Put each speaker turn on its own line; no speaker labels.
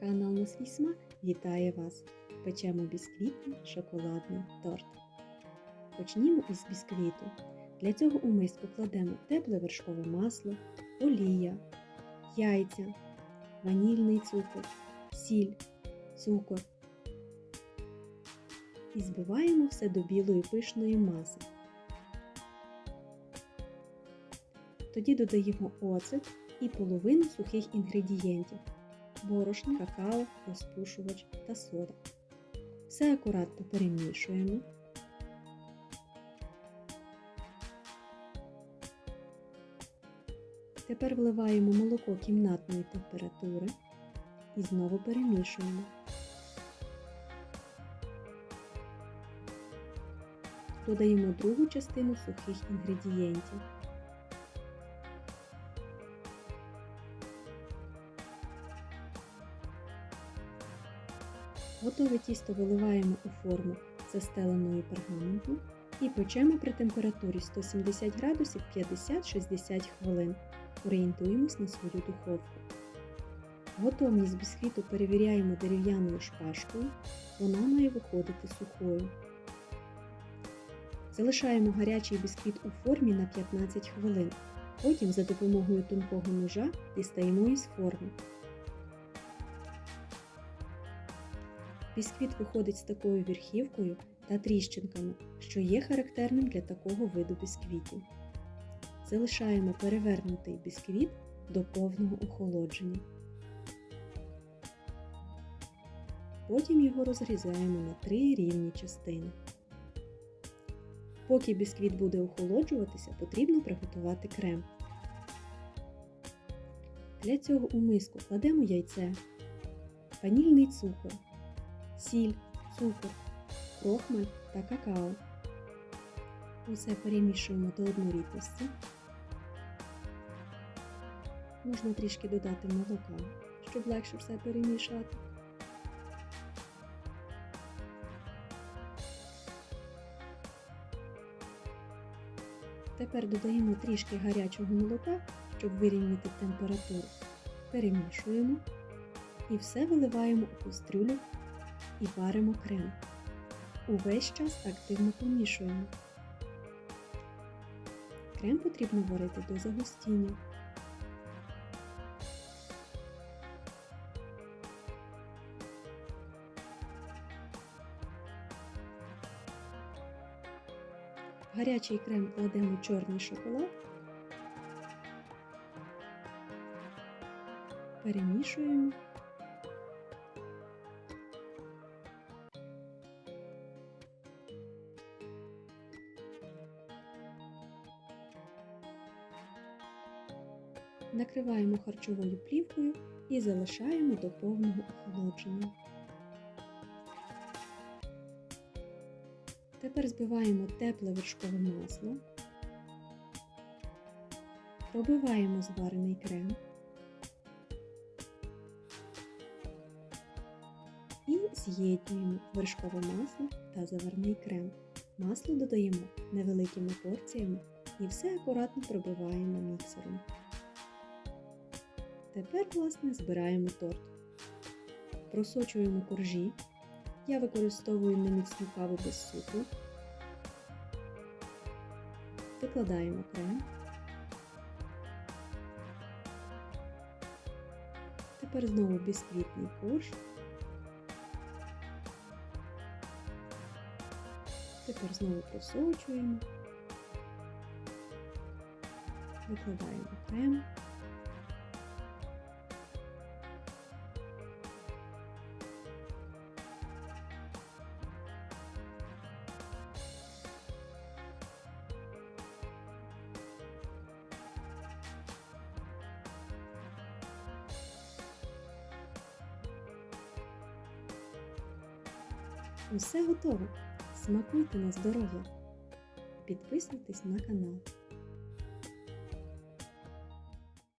Канал на свій смак вітає вас! Печемо бісквітний шоколадний торт. Почнімо із бісквіту. Для цього у миску кладемо тепле вершкове масло, олія, яйця, ванільний цукор, сіль, цукор. І збиваємо все до білої пишної маси. Тоді додаємо оцет і половину сухих інгредієнтів борошно, какао, розпушувач та сода. Все акуратно перемішуємо. Тепер вливаємо молоко кімнатної температури і знову перемішуємо. Додаємо другу частину сухих інгредієнтів. Готове тісто виливаємо у форму застеленої пергаментом і печемо при температурі 170 градусів 50-60 хвилин. Орієнтуємось на свою духовку. Готовність бісквіту перевіряємо дерев'яною шпажкою, вона має виходити сухою. Залишаємо гарячий бісквіт у формі на 15 хвилин. Потім за допомогою тонкого ножа дістаємо із форми. Бісквіт виходить з такою верхівкою та тріщинками, що є характерним для такого виду бісквітів. Залишаємо перевернутий бісквіт до повного охолодження. Потім його розрізаємо на три рівні частини. Поки бісквіт буде охолоджуватися, потрібно приготувати крем. Для цього у миску кладемо яйце, ванільний цукор, сіль, цукор, крохмаль та какао. Усе перемішуємо до однорідності. Можна трішки додати молока, щоб легше все перемішати. Тепер додаємо трішки гарячого молока, щоб вирівняти температуру. Перемішуємо і все виливаємо у кастрюлю і варимо крем. Увесь час активно помішуємо. Крем потрібно варити до загустіння. В гарячий крем кладемо чорний шоколад, перемішуємо. Накриваємо харчовою плівкою і залишаємо до повного охолодження. Тепер збиваємо тепле вершкове масло, пробиваємо зварений крем і з'єднуємо вершкове масло та заварний крем. Масло додаємо невеликими порціями і все акуратно пробиваємо міксером. Тепер, власне, збираємо торт. Просочуємо коржі. Я використовую неміцну каву без цукру. Викладаємо крем. Тепер знову бісквітний корж. Тепер знову просочуємо. Викладаємо крем. Усе готово. Смакуйте на здоров'я. Підписуйтесь на канал.